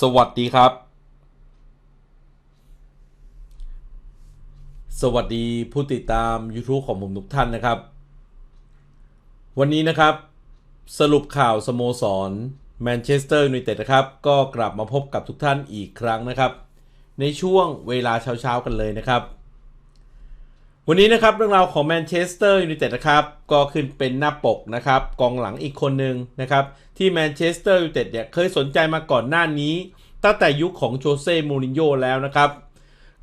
สวัสดีครับ สวัสดีผู้ติดตาม YouTube ของผมทุกท่านนะครับ วันนี้นะครับ สรุปข่าวสโมสรแมนเชสเตอร์ยูไนเต็ดนะครับ ก็กลับมาพบกับทุกท่านอีกครั้งนะครับ ในช่วงเวลาเช้าๆกันเลยนะครับ วันนี้นะครับเรื่องราวของแมนเชสเตอร์ยูไนเต็ดนะครับก็ขึ้นเป็นหน้าปกนะครับกองหลังอีกคนหนึ่งนะครับที่แมนเชสเตอร์ยูไนเต็ดเนี่ยเคยสนใจมาก่อนหน้านี้ ตั้งแต่ยุคของโจเซ่มูรินโญ่แล้วนะครับ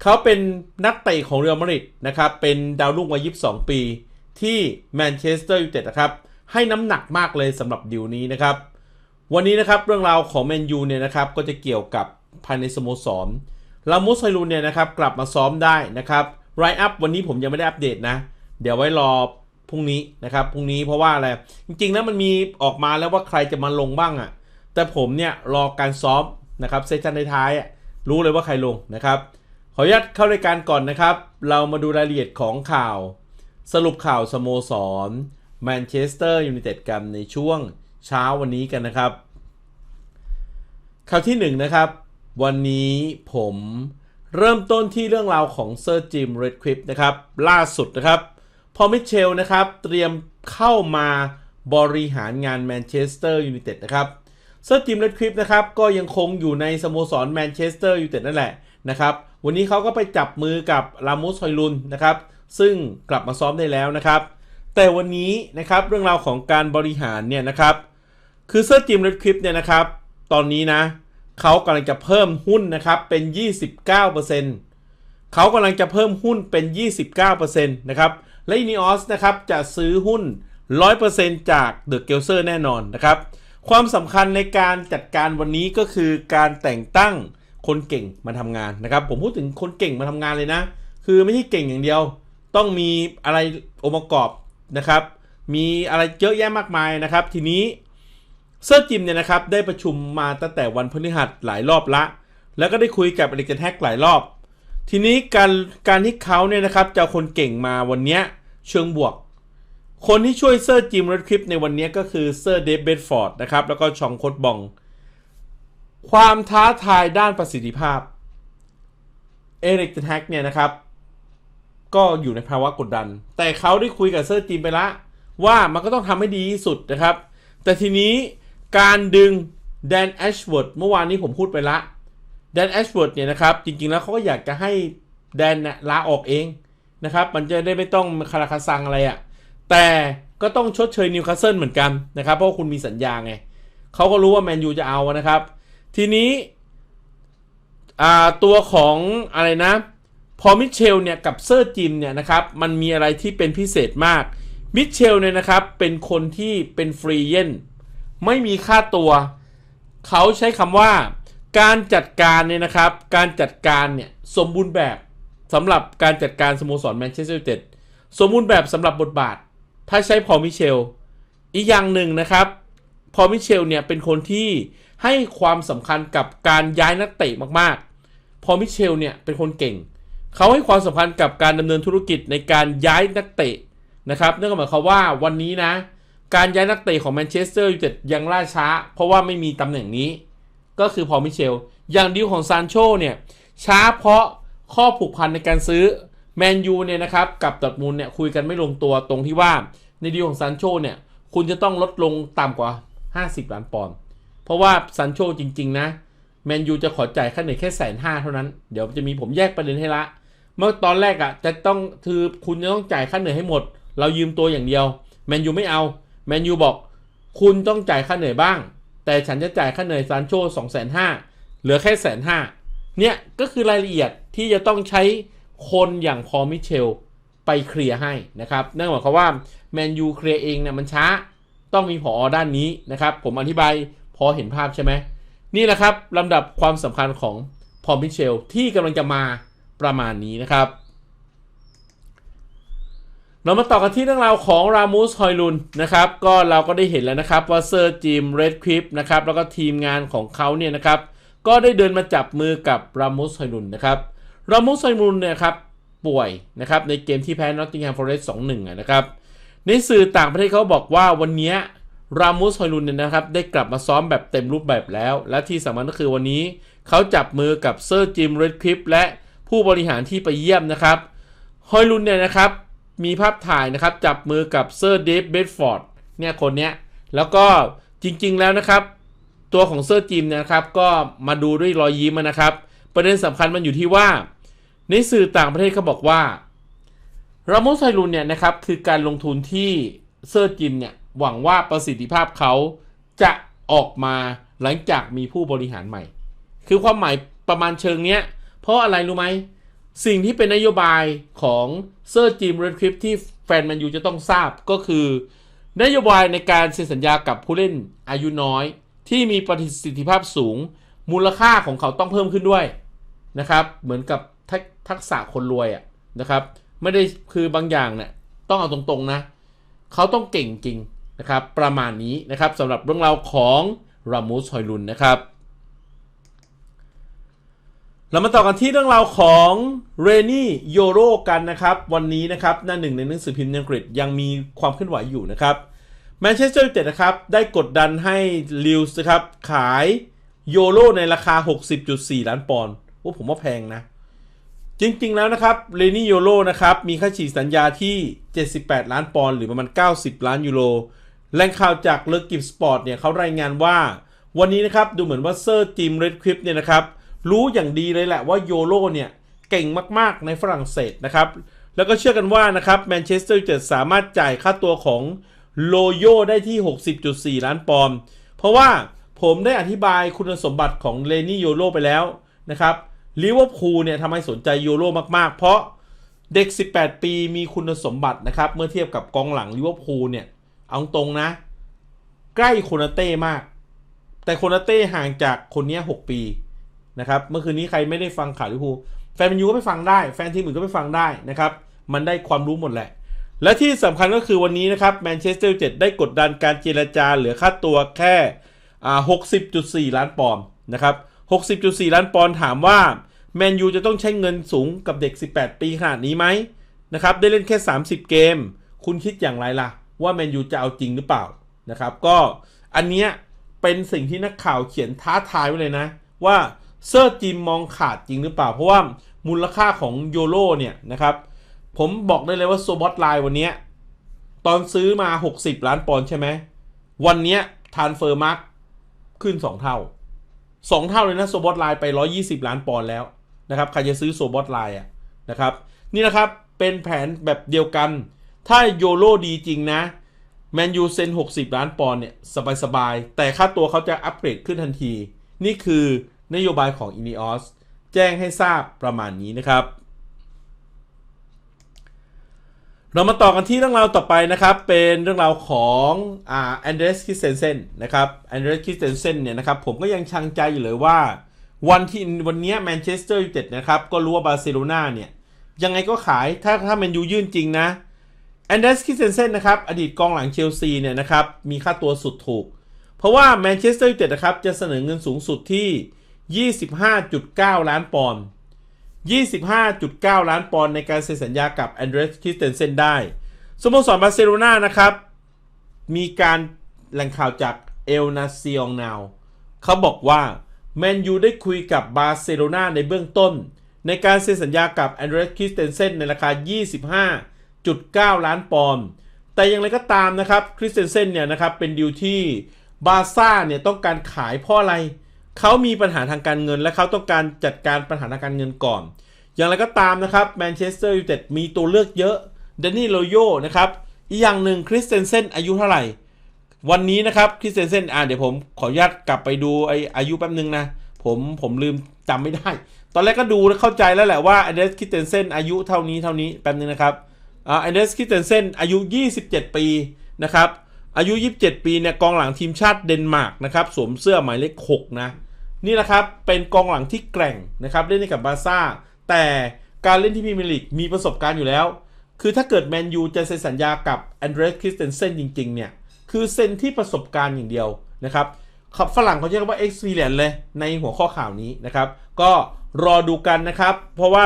เขาเป็นนักเตะของเรอัลมาดริดนะครับเป็นดาวรุ่งวัย 22 ปี ที่แมนเชสเตอร์ยูไนเต็ดนะครับให้น้ำหนักมากเลยสำหรับดิวนี้นะครับวันนี้นะครับเรื่องราวของแมนยูเนี่ยนะครับก็จะเกี่ยวกับภายในสโมสรลามุสไซลูเนี่ยนะครับกลับมาซ้อมได้นะครับ ไรอัพวันนี้ผมยังไม่ได้อัปเดตนะ เดี๋ยวไว้รอพรุ่งนี้นะครับพรุ่งนี้เพราะว่าอะไร จริงๆแล้วมันมีออกมาแล้วว่าใครจะมาลงบ้างอะ่ะ แต่ผมเนี่ยรอการซ้อมนะครับเซสชันท้ายๆรู้เลยว่าใครลงนะครับ ขออนุญาตเข้ารายการก่อนนะครับ เรามาดูรายละเอียดของข่าว สรุปข่าวสโมสรแมนเชสเตอร์ยูไนเต็ดกันในช่วงเช้าวันนี้กันนะครับ ข่าวที่1นนะครับ วันนี้ผม เริ่มต้นที่เรื่องราวของเซอร์จิมเรดควิปนะครับล่าสุดนะครับ พอมิเชลนะครับเตรียมเข้ามาบริหารงานแมนเชสเตอร์ยูไนเต็ดนะครับเซอร์จิมเรดคลิปนะครับก็ยังคงอยู่ในสโมสรแมนเชสเตอร์ยูไนเต็ดนั่นแหละนะครับวันนี้เขาก็ไปจับมือกับลามุสฮอยลุนนะครับซึ่งกลับมาซ้อมได้แล้วนะครับ แต่วันนี้นะครับเรื่องราวของการบริหารเนี่ยนะครับคือเซอร์จิมเรดคลิปเนี่ยนะครับตอนนี้นะ เขากำลังจะเพิ่มหุ้นนะครับเป็น 29%เขากำลังจะเพิ่มหุ้นเป็น 29%นะครับ และอินิออสนะครับจะซื้อหุ้น 100%จากเดอะเกลเซอร์แน่นอนนะครับ ความสำคัญในการจัดการวันนี้ก็คือการแต่งตั้งคนเก่งมาทำงานนะครับ ผมพูดถึงคนเก่งมาทำงานเลยนะ คือไม่ใช่เก่งอย่างเดียว ต้องมีอะไรองค์ประกอบนะครับ มีอะไรเยอะแยะมากมายนะครับ ทีนี้ เซอร์จิมเนี่ยนะครับได้ประชุมมาตั้งแต่วันพฤหัสหลายรอบละ แล้วก็ได้คุยกับอล็กเจนแฮกหลายรอบ ทีนี้การการที่เขาเนี่ยนะครับจะคนเก่งมาวันเนี้ยเชิงบวก คนที่ช่วยเซอร์จิมรถคลิปในวันนี้ก็คือเซอร์เดฟเบดฟอร์ดนะครับแล้วก็ชองโคดบอง ความท้าทายด้านประสิทธิภาพเอริกเทนแฮกเนี่ยนะครับก็อยู่ในภาวะกดดัน แต่เขาได้คุยกับเซอร์จิมไปละว่ามันก็ต้องทำให้ดีที่สุดนะครับ แต่ทีนี้ การดึงแดนแอชเวิร์ดเมื่อวานนี้ผมพูดไปละแดนแอชเวิร์ดเนี่ยนะครับ จริงๆแล้วเขาก็อยากจะให้แดนนะลาออกเองนะครับ มันจะได้ไม่ต้องคาราคาซังอะไรอะ่ะ แต่ก็ต้องชดเชยนิวคาสเซิลเหมือนกันนะครับ เพราะคุณมีสัญญาไงเขาก็รู้ว่าแมนยูจะเอานะครับ ทีนี้ตัวของอะไรนะ พอมิเชลเนี่ยกับเซอร์จิมเนี่ยนะครับ มันมีอะไรที่เป็นพิเศษมาก มิเชลเนี่ยนะครับ เป็นคนที่เป็นฟรีเยน ไม่มีค่าตัว เขาใช้คำว่า การจัดการเนี่ยนะครับ การจัดการเนี่ยสมบูรณ์แบบสำหรับการจัดการสโมสรแมนเชสเตอร์ยูไนเต็ดสมบูรณ์แบบสำหรับบทบาท ถ้าใช้พอมิเชล อีกอย่างหนึ่งนะครับพอมิเชลเนี่ยเป็นคนที่ให้ความสำคัญกับการย้ายนักเตะมากๆ พอมิเชลเนี่ยเป็นคนเก่ง เขาให้ความสำคัญกับการดำเนินธุรกิจในการย้ายนักเตะนะครับนั่นก็หมายความว่าวันนี้นะ การย้ายนักเตะของแมนเชสเตอร์ยูไนเต็ดยังล่าช้า เพราะว่าไม่มีตำแหน่งนี้ ก็คือพอมิเชล อย่างดีลของซานโชเนี่ยช้าเพราะข้อผูกพันในการซื้อแมนยูเนี่ยนะครับกับดอทมูลเนี่ยคุยกันไม่ลงตัวตรงที่ว่าในดีลของซานโชเนี่ยคุณจะต้องลดลงต่ำกว่า 50 ล้านปอนด์เพราะว่าซานโชจริง ๆ นะแมนยูจะขอจ่ายค่าเหนื่อยแค่แสนห้าเท่านั้น เดี๋ยวจะมีผมแยกประเด็นให้ละ เมื่อตอนแรกอะ่ะจะต้องคือคุณจะต้องจ่ายค่าเหนื่อยให้หมด เรายืมตัวอย่างเดียวแมนยูไม่เอา แมนยูบอก คุณต้องจ่ายค่าเหนื่อยบ้าง แต่ฉันจะจ่ายค่าเหนื่อยซานโชสองแสนห้าเหลือแค่แสนห้าเนี่ยก็คือรายละเอียดที่จะต้องใช้คนอย่างพอมิเชลไปเคลียร์ให้นะครับนั่นหมายความว่าแมนยูเคลียร์เองเนี่ยมันช้าต้องมีผอด้านนี้นะครับ ผมอธิบายพอเห็นภาพใช่ไหมนี่แหละครับลำดับความสำคัญของพอมิเชลที่กำลังจะมาประมาณนี้นะครับ เรามาต่อกันที่เรื่องราวของรามูสฮอยลุนนะครับ ก็เราก็ได้เห็นแล้วนะครับว่าเซอร์จิมเรดคลิปนะครับแล้วก็ทีมงานของเขาเนี่ยนะครับ ก็ได้เดินมาจับมือกับรามูสฮอยลุนนะครับรามูสฮอยลุนเนี่ยครับป่วยนะครับในเกมที่แพ้นอตติงแฮมฟอร์เรสต์สองหนึ่งนะครับ ในสื่อต่างประเทศเขาบอกว่าวันนี้รามุสฮอยลุนเนี่ยนะครับได้กลับมาซ้อมแบบเต็มรูปแบบแล้ว และที่สำคัญก็คือวันนี้เขาจับมือกับเซอร์จิมเรดคลิปและผู้บริหารที่ไปเยี่ยมนะครับฮอยลุนเนี่ยนะครับ มีภาพถ่ายนะครับ จับมือกับเซอร์เดฟเบดฟอร์ดเนี่ยคนเนี้ย แล้วก็จริงๆแล้วนะครับ ตัวของเซอร์จิมเนยนะครับ ก็มาดูด้วยรอยยิ้มนะครับ ประเด็นสำคัญมันอยู่ที่ว่า ในสื่อต่างประเทศเขาบอกว่ารามสไซรุนเนี่ยนะครับคือการลงทุนที่เซอร์จิมเนี่ยหวังว่าประสิทธิภาพเขาจะออกมาหลังจากมีผู้บริหารใหม่ คือความหมายประมาณเชิงเนี้ย เพราะอะไรรู้ไหม สิ่งที่เป็นนโยบายของเซอร์จิมเรดคลิปที่แฟนแมนยูจะต้องทราบก็คือนโยบายในการเซ็นสัญญากับผู้เล่นอายุน้อย ที่มีประสิทธิภาพสูง มูลค่าของเขาต้องเพิ่มขึ้นด้วยนะครับ เหมือนกับทักทักษะคนรวยอะนะครับ ไม่ได้คือบางอย่างเนี่ยต้องเอาตรงๆนะ เขาต้องเก่งจริงนะครับ ประมาณนี้นะครับสำหรับเรื่องราวของรามูสฮอยลุนนะครับ เรามาต่อกันที่เรื่องราวของเรนี่โยโรกันนะครับ วันนี้นะครับหน้าหนึ่งในหนังสือพิมพ์อังกฤษยังมีความเคลื่อนไหวอยู่นะครับแมนเชสเตอร์ยูไนเต็ดนะครับ ได้กดดันให้ลิวส์นะครับ ขายโยโรในราคา 60.4 ล้านปอนด์โอ้ผมว่าแพงนะ จริงๆแล้วนะครับเรนี่โยโรนะครับ มีค่าฉีกสัญญาที่ 78 ล้านปอนด์หรือประมาณ 90 ล้านยูโรแหล่งข่าวจากเลกิฟสปอร์ตเนี่ยเขารายงานว่า วันนี้นะครับดูเหมือนว่าเซอร์จิมเรดคลิปเนี่ยนะครับ รู้อย่างดีเลยแหละว่าโยโรเนี่ยเก่งมากๆในฝรั่งเศสนะครับ แล้วก็เชื่อกันว่านะครับแมนเชสเตอร์ยูไนเต็ดสามารถจ่ายค่าตัวของโลโยได้ที่ 60.4 ล้านปอนด์เพราะว่าผมได้อธิบายคุณสมบัติของเรนี่โยโรไปแล้วนะครับลิเวอร์พูลเนี่ยทำให้สนใจโยโรมากๆ เพราะเด็ก 18 ปีมีคุณสมบัตินะครับ เมื่อเทียบกับกองหลังลิเวอร์พูลเนี่ย เอาตรงนะ ใกล้โคนาเต้มาก แต่โคนาเต้ห่างจากคนนี้ 6 ปี นะครับเมื่อคืนนี้ใครไม่ได้ฟังข่าวลิเวอร์พูลแฟนแมนยูก็ไปฟังได้ แฟนทีมอื่นก็ไปฟังได้นะครับ มันได้ความรู้หมดแหละ และที่สำคัญก็คือวันนี้นะครับแมนเชสเตอร์เต็ดได้กดดันการเจรจาเหลือค่าตัวแค่อ่า60.4ล้านปอนด์นะครับ60.4ล้านปอนด์ถามว่าแมนยูจะต้องใช้เงินสูงกับเด็ก 18 ปีขนาดนี้ไหมนะครับได้เล่นแค่ 30 เกม คุณคิดอย่างไรล่ะ ว่าแมนยูจะเอาจริงหรือเปล่านะครับก็อันเนี้ยเป็นสิ่งที่นักข่าวเขียนท้าทายไว้เลยนะ ว่า เซอร์จิมมองขาดจริงหรือเปล่า เพราะว่ามูลค่าของโยโรเนี่ยนะครับ ผมบอกได้เลยว่าโซบอตไลน์วันนี้ตอนซื้อมา 60 ล้านปอนด์ใช่ไหม วันนี้ทานเฟอร์มาร์กขึ้น 2 เท่า 2 เท่าเลยนะโซบอตไลน์ไป 120 ล้านปอนด์แล้วนะครับ ใครจะซื้อโซบอตไลน์อะนะครับ นี่นะครับ เป็นแผนแบบเดียวกัน ถ้าโยโรดีจริงนะแมนยูเซ็น60 ล้านปอนด์เนี่ยสบายๆ แต่ค่าตัวเขาจะอัปเกรดขึ้นทันที นี่คือ นโยบายของอินิออสแจ้งให้ทราบประมาณนี้นะครับ เรามาต่อกันที่เรื่องราวต่อไปนะครับ เป็นเรื่องราวของอ่าแอนเดรสคิสเซนเซนนะครับแอนเดรสคิสเซนเซนเนี่ยนะครับผมก็ยังชังใจอยู่เลยว่าวันที่วันนี้แมนเชสเตอร์ยูไนเต็ดนะครับ ก็รู้ว่าบาร์เซโลนาเนี่ย ยังไงก็ขายถ้าถ้าแมนยูยื่นจริงนะแอนเดรสคิสเซนเซนนะครับ อดีตกองหลังเชลซีเนี่ยนะครับ มีค่าตัวสุดถูก เพราะว่าแมนเชสเตอร์ยูไนเต็ดนะครับ จะเสนอเงินสูงสุดที่ 25.9 ล้านปอนด์ 25.9 ล้านปอนด์ในการเซ็นสัญญากับแอนเดรสคริสเตนเซนได้ สโมสรบาร์เซโลนานะครับ มีการแหล่งข่าวจากเอลนาซิองนาวเขาบอกว่าแมนยูได้คุยกับบาร์เซโลนาในเบื้องต้น ในการเซ็นสัญญากับแอนเดรสคริสเตนเซนในราคา 25.9 ล้านปอนด์ แต่อย่างไรก็ตามนะครับคริสเตนเซนเนี่ยนะครับเป็นดีลที่บาร์ซ่าเนี่ยต้องการขายเพราะอะไรเเขามีปัญหาทางการเงิน และเขาต้องการจัดการปัญหาทางการเงินก่อน อย่างไรก็ตามนะครับแมนเชสเตอร์ยูไนเต็ดมีตัวเลือกเยอะเดนนี่โลโยนะครับอีกอย่างหนึ่งคริสเตนเซนอายุเท่าไหร่ วันนี้นะครับคริสเตนเซนอ่าเดี๋ยวผมขออนุญาตกลับไปดูไออายุแป๊บนึงนะผมผมลืมจำไม่ได้ ตอนแรกก็ดูแล้วเข้าใจแล้วแหละว่าอเดสคิสเตนเซนอายุเท่านี้เท่านี้แป๊บนึงนะครับอ่าอเดสคิสเตนเซนอายุ 27 ปีนะครับอายุ 27 ปีเนี่ยกองหลังทีมชาติเดนมาร์กนะครับสวมเสื้อหมายเลข6นะ นี่แหละครับเป็นกองหลังที่แกร่งนะครับเล่นให้กับบาร์ซ่า แต่การเล่นที่พรีเมียร์ลีกมีประสบการณ์อยู่แล้ว คือถ้าเกิดแมนยูจะเซ็นสัญญากับแอนเดรสคริสเตนเซนจริงๆเนี่ยคือเซ็นที่ประสบการณ์อย่างเดียวนะครับขับฝรั่งเขาเรียกว่า experience เลยในหัวข้อข่าวนี้นะครับก็รอดูกันนะครับ เพราะว่า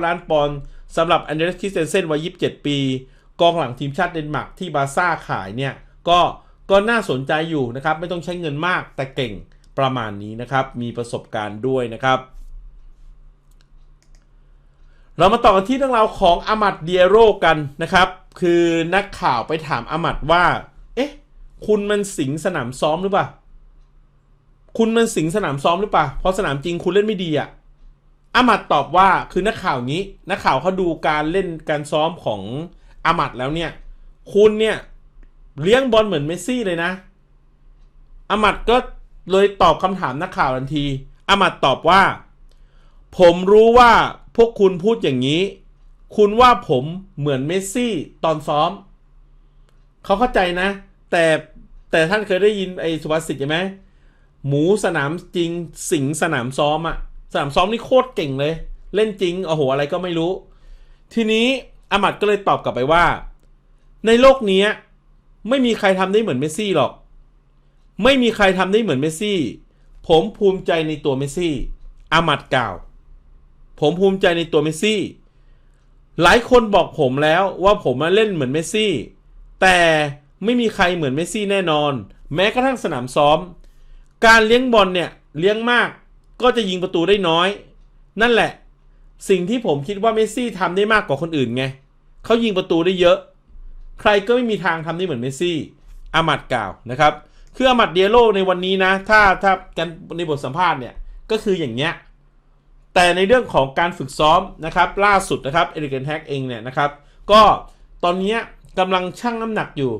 25.9 ล้านปอนด์สำหรับแอนเดรสคริสเตนเซนวัย 27 ปี กองหลังทีมชาติเดนมาร์กที่บาร์ซ่าขายเนี่ยก็ก็น่าสนใจอยู่นะครับ ไม่ต้องใช้เงินมากแต่เก่ง ประมาณนี้นะครับมีประสบการณ์ด้วยนะครับ เรามาต่อกันที่เรื่องราวของอามัดเดียโรกันนะครับ คือนักข่าวไปถามอามัดว่า เอ๊ะ คุณมันสิงสนามซ้อมหรือเปล่าคุณมันสิงสนามซ้อมหรือเปล่าเพราะสนามจริงคุณเล่นไม่ดีอะอามัดตอบว่าคือนักข่าวนี้ นักข่าวเขาดูการเล่นการซ้อมของอามัดแล้วเนี่ย คุณเนี่ยเลี้ยงบอลเหมือนเมสซี่เลยนะอามัดก็ เลยตอบคำถามนักข่าวทันทีอามัดตอบว่า ผมรู้ว่าพวกคุณพูดอย่างนี้ คุณว่าผมเหมือนเมสซี่ตอนซ้อม เขาเข้าใจนะ แต่แต่ท่านเคยได้ยินไอ้สุภาษิตใช่ไหมหมูสนามจริงสิงสนามซ้อมอะสนามซ้อมนี่โคตรเก่งเลย เล่นจริงโอ้โหอะไรก็ไม่รู้ ทีนี้อามัดก็เลยตอบกลับไปว่า ในโลกนี้ไม่มีใครทำได้เหมือนเมสซี่หรอก ไม่มีใครทำได้เหมือนเมสซี่ ผมภูมิใจในตัวเมสซี่อามัดกล่าว ผมภูมิใจในตัวเมสซี่ หลายคนบอกผมแล้วว่าผมมาเล่นเหมือนเมสซี่ แต่ไม่มีใครเหมือนเมสซี่แน่นอน แม้กระทั่งสนามซ้อม การเลี้ยงบอลเนี่ยเลี้ยงมากก็จะยิงประตูได้น้อย นั่นแหละ สิ่งที่ผมคิดว่าเมสซี่ทำได้มากกว่าคนอื่นไงเขายิงประตูได้เยอะ ใครก็ไม่มีทางทำได้เหมือนเมสซี่อามัดกล่าวนะครับ คืออามัดเดียโลในวันนี้นะ ถ้าถ้ากันในบทสัมภาษณ์เนี่ย ก็คืออย่างเงี้ย แต่ในเรื่องของการฝึกซ้อมนะครับ ล่าสุดนะครับเอริกเกนแฮกเองเนี่ยนะครับ ก็ตอนนี้กำลังชั่งน้ำหนักอยู่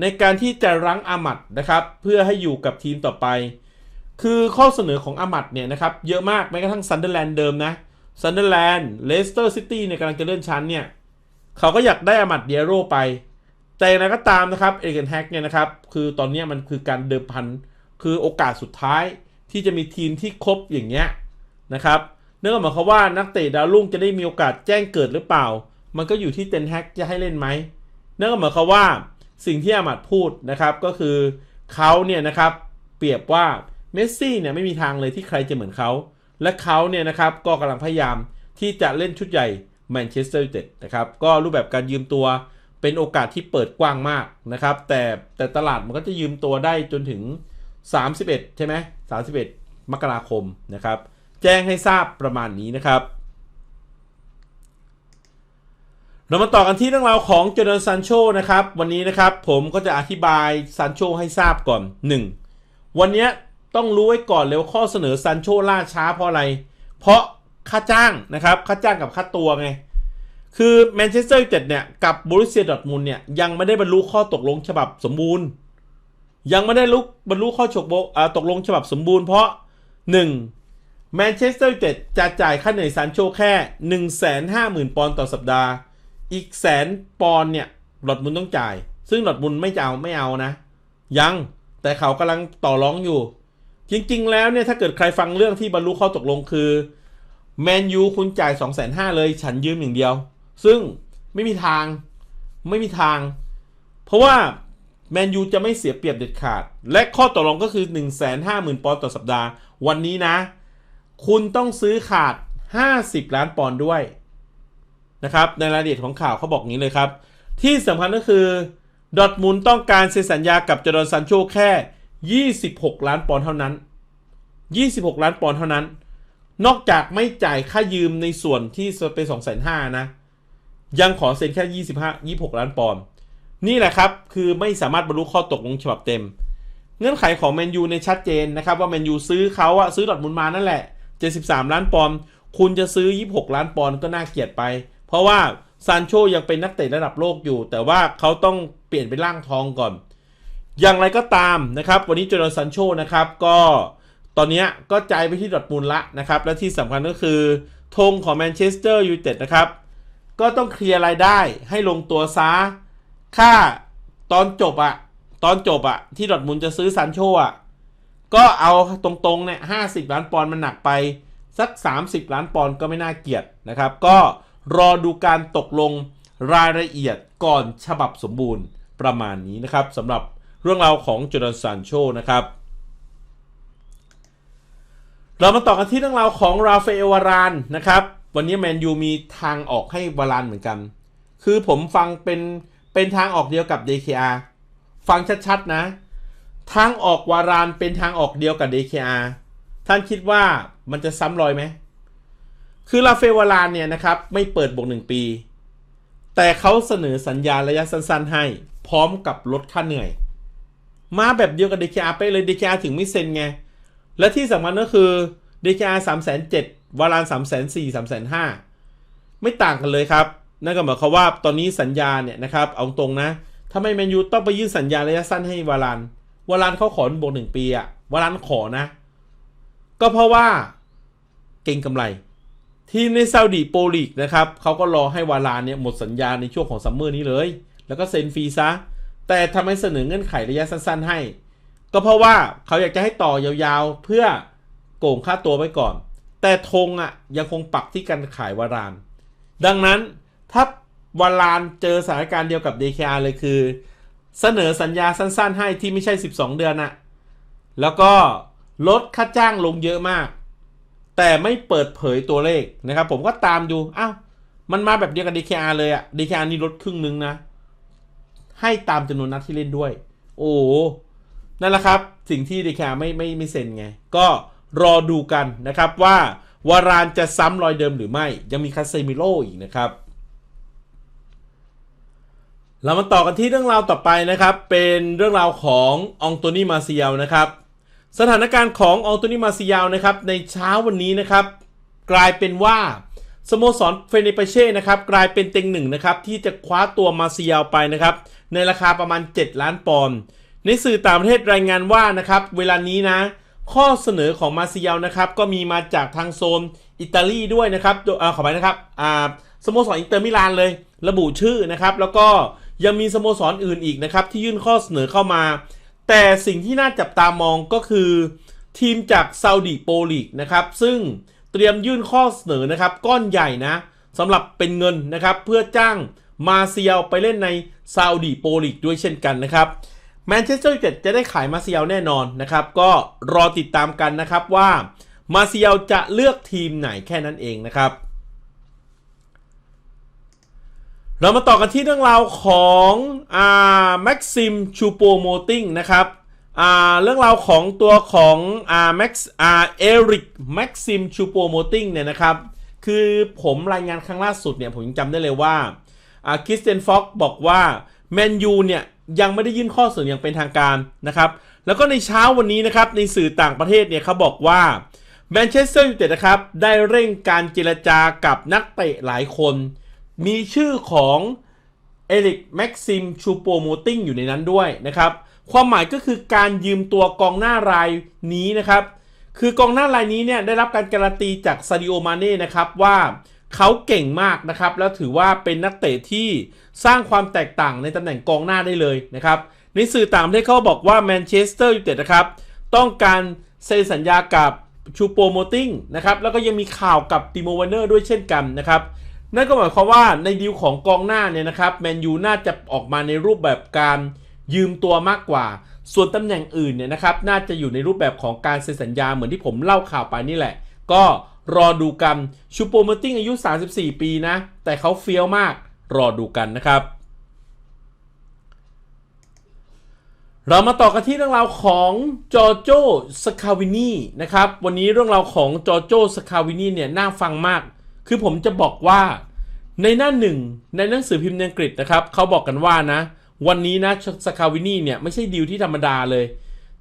ในการที่จะรั้งอามัดนะครับ เพื่อให้อยู่กับทีมต่อไป คือข้อเสนอของอามัดเนี่ยนะครับ เยอะมากแม้กระทั่งซันเดอร์แลนด์เดิมนะซันเดอร์แลนด์เลสเตอร์ซิตี้เนี่ยกำลังจะเลื่อนชั้นเนี่ยเขาก็อยากได้อามัดเดียโรไป แต่อย่างไรก็ตามนะครับเอเกนแฮกเนี่ยนะครับ คือตอนนี้มันคือการเดิมพัน คือโอกาสสุดท้ายที่จะมีทีมที่ครบอย่างเงี้ยนะครับเนื่องหมายความว่านักเตะดาวรุ่งจะได้มีโอกาสแจ้งเกิดหรือเปล่า มันก็อยู่ที่เทนแฮกจะให้เล่นไหมเนื่องหมายความว่าสิ่งที่อามัดพูดนะครับก็คือเขาเนี่ยนะครับเปรียบว่าเมสซี่เนี่ยไม่มีทางเลยที่ใครจะเหมือนเขา และเขาเนี่ยนะครับก็กำลังพยายามที่จะเล่นชุดใหญ่แมนเชสเตอร์ยูไนเต็ดนะครับก็รูปแบบการยืมตัว เป็นโอกาสที่เปิดกว้างมากนะครับ แต่แต่ตลาดมันก็จะยืมตัวได้จนถึง 31 ใช่ไหม31 มกราคมนะครับ แจ้งให้ทราบประมาณนี้นะครับ เรามาต่อกันที่เรื่องราวของเจอร์แดนซันโชนะครับ วันนี้นะครับผมก็จะอธิบายซันโชให้ทราบก่อน 1. วันนี้ต้องรู้ไว้ก่อนเลยว่าข้อเสนอซันโชล่าช้าเพราะอะไร เพราะค่าจ้างนะครับ ค่าจ้างกับค่าตัวไง คือแมนเชสเตอร์ยูไนเต็ดเนี่ยกับบรูเซียดอทมุนเนี่ยยังไม่ได้บรรลุข้อตกลงฉบับสมบูรณ์ ยังไม่ได้ลุกบรรลุข้อฉกอ่าตกลงฉบับสมบูรณ์เพราะ 1. แมนเชสเตอร์ยูไนเต็ดจะจ่ายค่าเหนื่อยซันโชแค่ 150,000 ปอนด์ต่อสัปดาห์ อีกแสนปอนด์เนี่ยดอทมุนต้องจ่าย ซึ่งดอทมุนไม่จะเอาไม่เอานะ ยังแต่เขากำลังต่อร้องอยู่ จริงๆ แล้วเนี่ยถ้าเกิดใครฟังเรื่องที่บรรลุข้อตกลงคือแมนยูคุณจ่าย 2 5 0 0 0เลย ฉันยืมอย่างเดียว ซึ่งไม่มีทางไม่มีทาง เพราะว่าแมนยูจะไม่เสียเปรียบเด็ดขาด และข้อตกลงก็คือ 1 5 0 0 0 0 ปอนด์ต่อสัปดาห์ วันนี้นะ คุณต้องซื้อขาด 50 ล้านปอนด์ด้วยนะครับ ในรายละเอียดของข่าวเขาบอกงี้เลยครับ ที่สำคัญก็คือดอทมุนต้องการเซ็นสัญญากับจอร์แดนซันโชแค่ 26 ล้านปอนด์เท่านั้น 26 ล้านปอนด์เท่านั้น นอกจากไม่จ่ายค่ายืมในส่วนที่เป็น2 5 0 0 0นะ ยังขอเซ็นแค่ 25 26 ล้านปอนด์นี่แหละครับ คือไม่สามารถบรรลุข้อตกลงฉบับเต็ม เงื่อนไขของแมนยูในชัดเจนนะครับ ว่าแมนยูซื้อเขาอะซื้อดอร์ทมุนมานั่นแหละ 73 ล้านปอนด์คุณจะซื้อ 26 ล้านปอนด์ก็น่าเกลียดไป เพราะว่าซานโชยังเป็นนักเตะระดับโลกอยู่ แต่ว่าเขาต้องเปลี่ยนเป็นร่างทองก่อน อย่างไรก็ตามนะครับ วันนี้จอร์นซันโชนะครับก็ตอนนี้ก็ใจไปที่ดอร์ทมุนละนะครับ และที่สำคัญก็คือธงของแมนเชสเตอร์ยูไนเต็ดนะครับ ก็ต้องเคลียร์รายได้ให้ลงตัวซะค่าตอนจบอะตอนจบอะที่ดอทมุนจะซื้อซันโชอะก็เอาตรงๆเนี่ยห้าสิบล้านปอนด์มันหนักไป สัก 30 ล้านปอนด์ก็ไม่น่าเกลียดนะครับ ก็รอดูการตกลงรายละเอียดก่อนฉบับสมบูรณ์ประมาณนี้นะครับสำหรับเรื่องราวของจอร์แดนซันโชนะครับ เรามาต่อกันที่เรื่องราวของราฟาเอลวารานนะครับ วันนี้แมนยูมีทางออกให้วารานเหมือนกัน คือผมฟังเป็นเป็นทางออกเดียวกับ DKR ฟังชัดๆนะ ทางออกวารานเป็นทางออกเดียวกับ DKR ท่านคิดว่ามันจะซ้ำรอยไหม คือลาเฟวารานเนี่ยนะครับ ไม่เปิดบวกหนึ่งปี แต่เขาเสนอสัญญาระยะสั้นๆ ให้ พร้อมกับลดค่าเหนื่อย มาแบบเดียวกับ DKR ไปเลย DKR ถึงไม่เซ็นไง และที่สำคัญก็คือ DKR 3 7 0 0 0 วาราน3 4 0 0 0 3 5 0 0ไม่ต่างกันเลยครับ นั่นก็หมายความว่าตอนนี้สัญญาเนี่ยนะครับ เอาตรงนะทำไมแมนยูต้องไปยื่นสัญญาระยะสั้นให้วารานวารานเขาขอบวกหนึ่งปีอะวารานขอนะ ก็เพราะว่าเก่งกำไร ทีมในซาอุดีโปรลีกนะครับเขาก็รอให้วารานเนี่ยหมดสัญญาในช่วงของซัมเมอร์นี้เลย แล้วก็เซ็นฟรีซะ แต่ทำไมเสนอเงื่อนไขระยะสั้น ๆ ให้ ก็เพราะว่าเขาอยากจะให้ต่อยาวๆ เพื่อโกงค่าตัวไว้ก่อน แต่ธงอะยังคงปักที่การขายวาราน ดังนั้นถ้าวารานเจอสถานการณ์เดียวกับ DKR เลยคือ เสนอสัญญาสั้นๆ ให้ที่ไม่ใช่ 12 เดือนอะแล้วก็ลดค่าจ้างลงเยอะมาก แต่ไม่เปิดเผยตัวเลขนะครับ ผมก็ตามดูอ้าวมันมาแบบเดียวกับ DKR เลยอะ DKR นี่ลดครึ่งนึงนะ ให้ตามจำนวนนัดที่เล่นด้วย โอ้นั่นแหละครับ สิ่งที่ DKR ไม่ไม่ไม่เซ็นไง ก็ รอดูกันนะครับว่าวารานจะซ้ำรอยเดิมหรือไม่ ยังมีคาเซมิโลอีกนะครับ เรามาต่อกันที่เรื่องราวต่อไปนะครับ เป็นเรื่องราวขององโตนีมาเซียลนะครับ สถานการณ์ขององโตนีมาเซียลนะครับในเช้าวันนี้นะครับ กลายเป็นว่าสโมสรเฟเนเปเช่นะครับกลายเป็นเต็งหนึ่งนะครับที่จะคว้าตัวมาเซียลไปนะครับในราคาประมาณ 7 ล้านปอนด์ในสื่อต่างประเทศรายงานว่านะครับเวลานี้นะ ข้อเสนอของมาเซียลนะครับ ก็มีมาจากทางโซนอิตาลีด้วยนะครับอขอไปนะครับสโมสรอินเตอร์มิลานเลย ระบุชื่อนะครับ แล้วก็ยังมีสโมสรอื่นอีกนะครับ ที่ยื่นข้อเสนอเข้ามา แต่สิ่งที่น่าจับตามองก็คือทีมจากซาอุดีโปรลีกนะครับ ซึ่งเตรียมยื่นข้อเสนอนะครับ ก้อนใหญ่นะสำหรับเป็นเงินนะครับ เพื่อจ้างมาเซียลไปเล่นในซาอุดีโปรลีกด้วยเช่นกันนะครับ แมนเชสเตอร์ยูไนเต็ดจะได้ขายมาเซียลแน่นอนนะครับ ก็รอติดตามกันนะครับว่ามาเซียลจะเลือกทีมไหนแค่นั้นเองนะครับ เรามาต่อกันที่เรื่องราวของอ่าแม็กซิมชูโปโมติงนะครับอ่าเรื่องราวของตัวของอ่าแม็กซ์อ่าเอริกแม็กซิมชูโปโมติงเนี่ยนะครับ คือผมรายงานครั้งล่าสุดเนี่ยผมยังจำได้เลยว่าอ่าคริสเตนฟ็อกบอกว่าแมนยูเนี่ย ยังไม่ได้ยื่นข้อเสนออย่างเป็นทางการนะครับ แล้วก็ในเช้าวันนี้นะครับในสื่อต่างประเทศเนี่ยเขาบอกว่าแมนเชสเตอร์ยูไนเต็ดนะครับได้เร่งการเจรจากับนักเตะหลายคน มีชื่อของเอริกแม็กซิมชูโปโมติงอยู่ในนั้นด้วยนะครับ ความหมายก็คือการยืมตัวกองหน้ารายนี้นะครับ คือกองหน้ารายนี้เนี่ยได้รับการการันตีจากซาดิโอมาเน่นะครับว่า เขาเก่งมากนะครับ แล้วถือว่าเป็นนักเตะที่สร้างความแตกต่างในตำแหน่งกองหน้าได้เลยนะครับในสื่อต่างประเทศเขาบอกว่าแมนเชสเตอร์ยูไนเต็ดนะครับต้องการเซ็นสัญญากับชูโปโมติงนะครับแล้วก็ยังมีข่าวกับติโมวันเนอร์ด้วยเช่นกันนะครับนั่นก็หมายความว่าในดีลของกองหน้าเนี่ยนะครับแมนยูน่าจะออกมาในรูปแบบการยืมตัวมากกว่า ส่วนตำแหน่งอื่นเนี่ยนะครับน่าจะอยู่ในรูปแบบของการเซ็นสัญญาเหมือนที่ผมเล่าข่าวไปนี่แหละ ก็ รอดูกันชูโปโมติงอายุ 34 ปีนะ แต่เขาเฟี้ยวมากรอดูกันนะครับ เรามาต่อกันที่เรื่องราวของจอโจสคาวินีนะครับ วันนี้เรื่องราวของจอโจสคาวินีเนี่ยน่าฟังมาก คือผมจะบอกว่าในหน้าหนึ่งในหนังสือพิมพ์อังกฤษนะครับเขาบอกกันว่านะ วันนี้นะสคาวินีเนี่ยไม่ใช่ดีลที่ธรรมดาเลย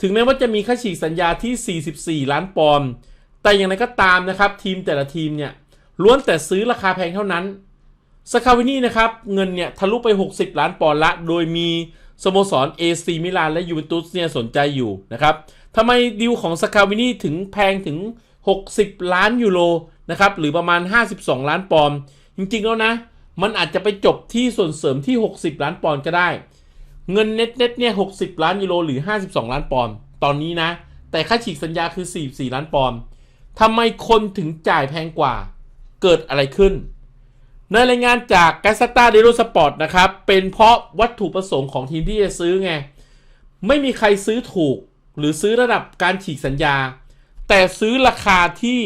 ถึงแม้ว่าจะมีค่าฉีกสัญญาที่ 44 ล้านปอนด์ แต่อย่างไรก็ตามนะครับ ทีมแต่ละทีมเนี่ยล้วนแต่ซื้อราคาแพงเท่านั้นสคาวินี่นะครับ เงินเนี่ยทะลุไป 60 ล้านปอนด์ละ โดยมีสโมสร AC มิลานและยูเวนตุสเนี่ยสนใจอยู่นะครับทำไมดีลของสคาวินี่ถึงแพงถึง 60 ล้านยูโรนะครับหรือประมาณ 52 ล้านปอนด์จริงๆแล้วนะ มันอาจจะไปจบที่ส่วนเสริมที่ 60 ล้านปอนด์ก็ได้ เงินเน็ตเน็ตเนี่ย 60 ล้านยูโรหรือ 52 ล้านปอนด์ตอนนี้นะ แต่ค่าฉีกสัญญาคือ 44 ล้านปอนด์ ทำไมคนถึงจ่ายแพงกว่า เกิดอะไรขึ้น ในรายงานจากแกสตาเดโรสปอร์ตนะครับ เป็นเพราะวัตถุประสงค์ของทีมที่จะซื้อไง ไม่มีใครซื้อถูก หรือซื้อระดับการฉีกสัญญา แต่ซื้อราคาที่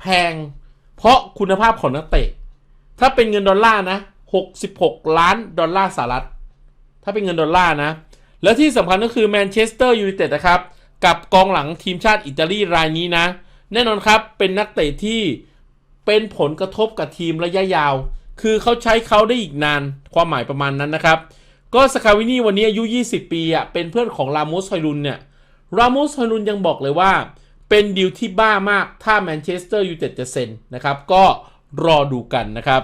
แพง เพราะคุณภาพของนักเตะ ถ้าเป็นเงินดอลลาร์นะ 66 ล้านดอลลาร์สหรัฐ ถ้าเป็นเงินดอลลาร์นะ และที่สำคัญก็คือแมนเชสเตอร์ยูไนเต็ดนะครับ กับกองหลังทีมชาติอิตาลีรายนี้นะ แน่นอนครับเป็นนักเตะที่เป็นผลกระทบกับทีมระยะยาว คือเขาใช้เขาได้อีกนานความหมายประมาณนั้นนะครับ ก็สคาวินี่วันนี้อายุ 20 ปีอะเป็นเพื่อนของรามอสฮอยลุนเนี่ยรามอสฮอยลุนยังบอกเลยว่าเป็นดีลที่บ้ามากถ้าแมนเชสเตอร์ยูไนเต็ดจะเซ็นนะครับ ก็รอดูกันนะครับ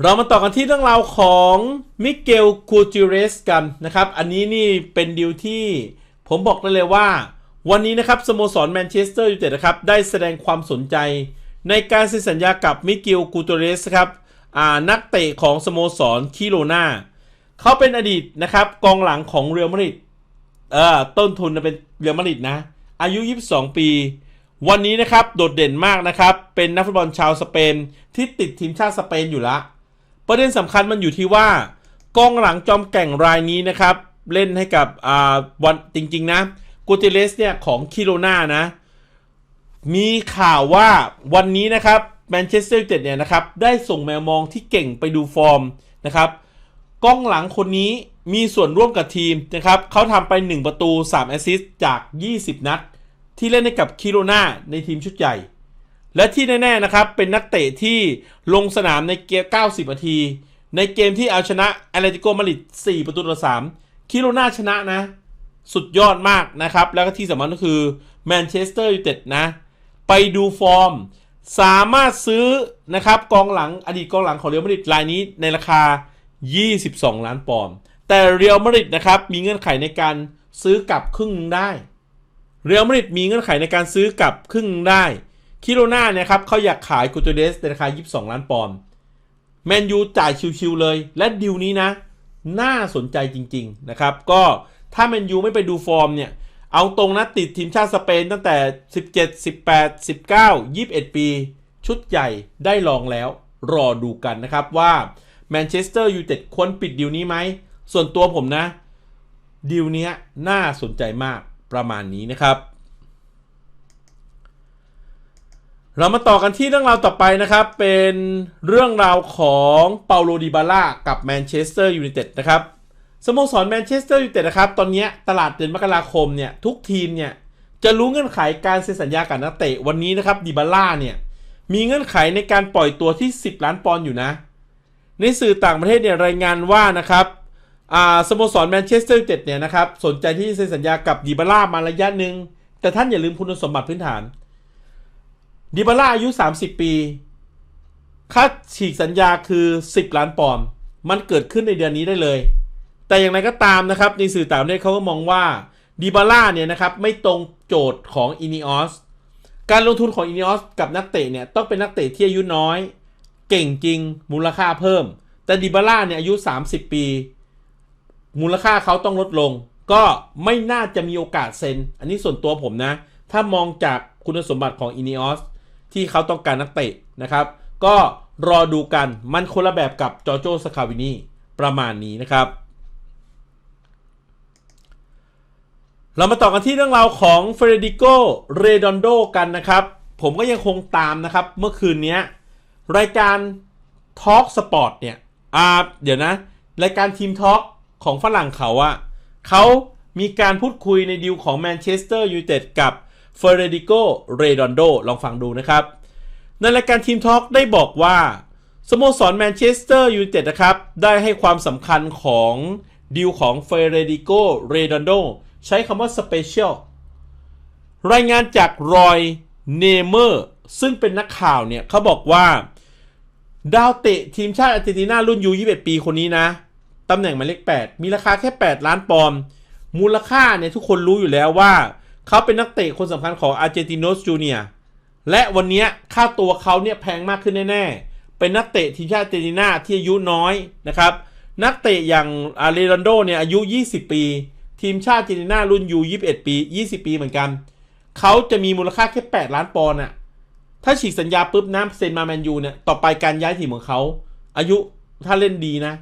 เรามาต่อกันที่เรื่องราวของมิเกลคูจิเรสกันนะครับ อันนี้นี่เป็นดีลที่ผมบอกได้เลยว่า วันนี้นะครับสโมสรแมนเชสเตอร์ยูไนเต็ดนะครับได้แสดงความสนใจ ในการเซ็นสัญญากับมิเกลคูจิเรสครับนักเตะของสโมสรคิโรนาเขาเป็นอดีตนะครับกองหลังของเรอัลมาดริดเออต้นทุนเป็นเรอัลมาดริดนะ อายุ 22 ปี วันนี้นะครับโดดเด่นมากนะครับ เป็นนักฟุตบอลชาวสเปนที่ติดทีมชาติสเปนอยู่ละ ประเด็นสำคัญมันอยู่ที่ว่า กองหลังจอมแก่งรายนี้นะครับ เล่นให้กับอ่าวันจริง ๆ นะ กูติเลสเนี่ยของคิโรนานะ มีข่าวว่าวันนี้นะครับแมนเชสเตอร์ยูไนเต็ดเนี่ยนะครับ ได้ส่งแมวมองที่เก่งไปดูฟอร์มนะครับกล้องหลังคนนี้มีส่วนร่วมกับทีมนะครับเขาทำไป 1 ประตู 3 แอสซิสต์จาก 20 นัด ที่เล่นให้กับคิโรนาในทีมชุดใหญ่ และที่แน่ๆนะครับ เป็นนักเตะที่ลงสนามในเกม 90 นาที ในเกมที่เอาชนะแอตเลติโกมาริด4ประตูต่อ3คิโรนาชนะนะ สุดยอดมากนะครับ แล้วก็ที่สำคัญก็คือแมนเชสเตอร์ยูไนเต็ดนะ ไปดูฟอร์ม สามารถซื้อนะครับกองหลังอดีตกองหลังของเรอัลมาดริดรายนี้ในราคา 22 ล้านปอนด์แต่เรอัลมาดริดนะครับมีเงื่อนไขในการซื้อกลับครึ่งนึงได้เรอัลมาดริดมีเงื่อนไขในการซื้อกลับครึ่งนึงได้คิโรนาเนี่ยครับเขาอยากขายกูตูเดสในราคา 22 ล้านปอนด์แมนยูจ่ายชิวๆเลย และดิวนี้นะ น่าสนใจจริง ๆ นะครับ ก็ ถ้าแมนยูไม่ไปดูฟอร์มเนี่ย เอาตรงนะติดทีมชาติสเปนตั้งแต่ 17 18 19 21 ปี ชุดใหญ่ได้ลองแล้วรอดูกันนะครับว่าแมนเชสเตอร์ยูไนเต็ดควรปิดดิวนี้ไหม ส่วนตัวผมนะดิวนี้น่าสนใจมากประมาณนี้นะครับ เรามาต่อกันที่เรื่องราวต่อไปนะครับ เป็นเรื่องราวของเปาโลดิบาล่ากับแมนเชสเตอร์ยูไนเต็ดนะครับ สโมสรแมนเชสเตอร์ยูไนเต็ดนะครับ ตอนนี้ตลาดเดือนมกราคมเนี่ย ทุกทีมเนี่ย จะรู้เงื่อนไขการเซ็นสัญญากับนักเตะวันนี้นะครับดิบาล่าเนี่ย มีเงื่อนไขในการปล่อยตัวที่ 10 ล้านปอนด์อยู่นะ ในสื่อต่างประเทศเนี่ยรายงานว่านะครับอ่าสโมสรแมนเชสเตอร์ยูไนเต็ดเนี่ยนะครับสนใจที่จะเซ็นสัญญากับดิบาล่ามาระยะหนึ่งแต่ท่านอย่าลืมคุณสมบัติพื้นฐานดิบาล่าอายุ 30 ปีค่าฉีกสัญญาคือ 10 ล้านปอนด์มันเกิดขึ้นในเดือนนี้ได้เลย แต่อย่างไรก็ตามนะครับในสื่อต่างประเทศเขาก็มองว่าดิบาล่าเนี่ยนะครับไม่ตรงโจทย์ของอินิออสการลงทุนของอินิออสกับนักเตะเนี่ยต้องเป็นนักเตะที่อายุน้อย เก่งจริง มูลค่าเพิ่ม แต่ดิบาล่าเนี่ยอายุ 30 ปี มูลค่าเขาต้องลดลง ก็ไม่น่าจะมีโอกาสเซ็น อันนี้ส่วนตัวผมนะ ถ้ามองจากคุณสมบัติของอินิออสที่เขาต้องการนักเตะนะครับ ก็รอดูกันมันคนละแบบกับจอโจสคาวินีประมาณนี้นะครับ เรามาต่อกันที่เรื่องราวของเฟรดิโก เรดอนโดกันนะครับ ผมก็ยังคงตามนะครับ เมื่อคืนนี้รายการ Talk Sport เนี่ยอ่าเดี๋ยวนะ รายการทีมทอ l k ของฝรั่งเขาอะเขามีการพูดคุยในดีลของแมนเชสเตอร์ยูไนเต็ดกับเฟรดิโก เรดอนโดลองฟังดูนะครับ ในรายการทีมทอ l k ได้บอกว่าสโมสรแมนเชสเตอร์ยูไนเต็ดนะครับ ได้ให้ความสำคัญของดีลของเฟรดิโก เรดอนโด ใช้คำว่าสเปเชียลรายงานจากรอยเนเมอร์ซึ่งเป็นนักข่าวเนี่ยเขาบอกว่า ดาวเตะทีมชาติอาร์เจนตินารุ่นยู21 ปีคนนี้นะ ตำแหน่งหมายเลข 8 มีราคาแค่ 8 ล้านปอนด์มูลค่าเนี่ยทุกคนรู้อยู่แล้วว่า เขาเป็นนักเตะคนสำคัญของอาร์เจนติโนสจูเนียและวันนี้ค่าตัวเขาเนี่ยแพงมากขึ้นแน่ๆ เป็นนักเตะทีมชาติอาร์เจนตินาที่อายุน้อยนะครับ นักเตะอย่างอาเรรันโดเนี่ยอายุ 20 ปี ทีมชาติเจนตินารุ่นยู21ปี20ปีเหมือนกัน เขาจะมีมูลค่าแค่8ล้านปอนด์อะถ้าฉีกสัญญาปุ๊บน้ำเซ็นมาแมนยูเนี่ยต่อไปการย้ายทีมของเขา อายุถ้าเล่นดีนะ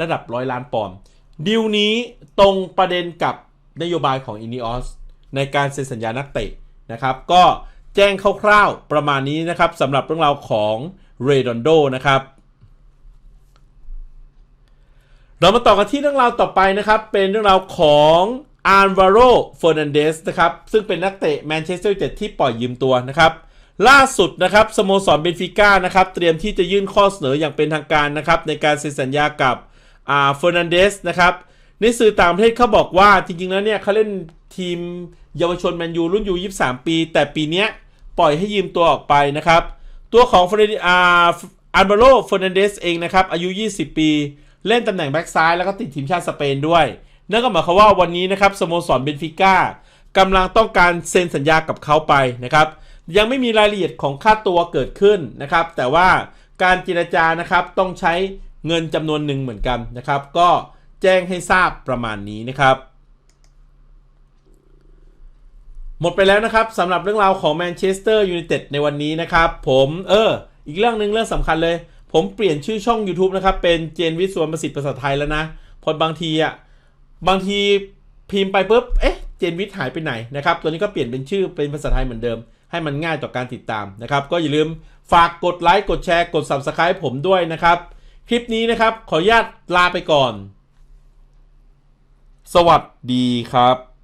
ระดับร้อยล้านปอนด์ดีลนี้ตรงประเด็นกับนโยบายของอินิออสในการเซ็นสัญญานักเตะนะครับ ก็แจ้งคร่าวๆประมาณนี้นะครับสำหรับเรื่องราวของเรดอนโดนะครับ เรามาต่อกันที่เรื่องราวต่อไปนะครับ เป็นเรื่องราวของอาร์วาโรเฟอร์นันเดสนะครับ ซึ่งเป็นนักเตะแมนเชสเตอร์ยูไนเต็ดที่ปล่อยยืมตัวนะครับ ล่าสุดนะครับสโมสรเบนฟิก้านะครับ เตรียมที่จะยื่นข้อเสนออย่างเป็นทางการนะครับ ในการเซ็นสัญญากับอ่าเฟอร์นันเดสนะครับ ในสื่อต่างประเทศเขาบอกว่าจริงๆแล้วเนี่ยเขาเล่นทีมเยาวชนแมนยูรุ่นยู23 ปี แต่ปีนี้ปล่อยให้ยืมตัวออกไปนะครับ ตัวของเฟรนอาอันบาโลเฟอร์นันเดสเองนะครับอายุ 20 ปี เล่นตำแหน่งแบ็กซ้ายแล้วก็ติดทีมชาติสเปนด้วย นั่นก็หมายความว่าวันนี้นะครับสโมสรเบนฟิก้ากำลังต้องการเซ็นสัญญากับเขาไปนะครับยังไม่มีรายละเอียดของค่าตัวเกิดขึ้นนะครับ แต่ว่าการเจรจานะครับต้องใช้เงินจำนวนหนึ่งเหมือนกันนะครับ ก็แจ้งให้ทราบประมาณนี้นะครับ หมดไปแล้วนะครับสำหรับเรื่องราวของแมนเชสเตอร์ยูไนเต็ดในวันนี้นะครับ ผมเออ อีกเรื่องหนึ่งเรื่องสำคัญเลย ผมเปลี่ยนชื่อช่อง YouTube นะครับ เป็นเจนวิทย์สวนประสิทธิ์ภาษาไทยแล้วนะเพอบางทีอะบางทีพิมพ์ไปปุ๊บเอ๊ะเจนวิทย์หายไปไหนนะครับตัวนี้ก็เปลี่ยนเป็นชื่อเป็นภาษาไทยเหมือนเดิม ให้มันง่ายต่อการติดตามนะครับ ก็อย่าลืมฝากกดไลค์กดแชร์กด Subscribe ผมด้วยนะครับ คลิปนี้นะครับ ขออนุญาตลาไปก่อน สวัสดีครับ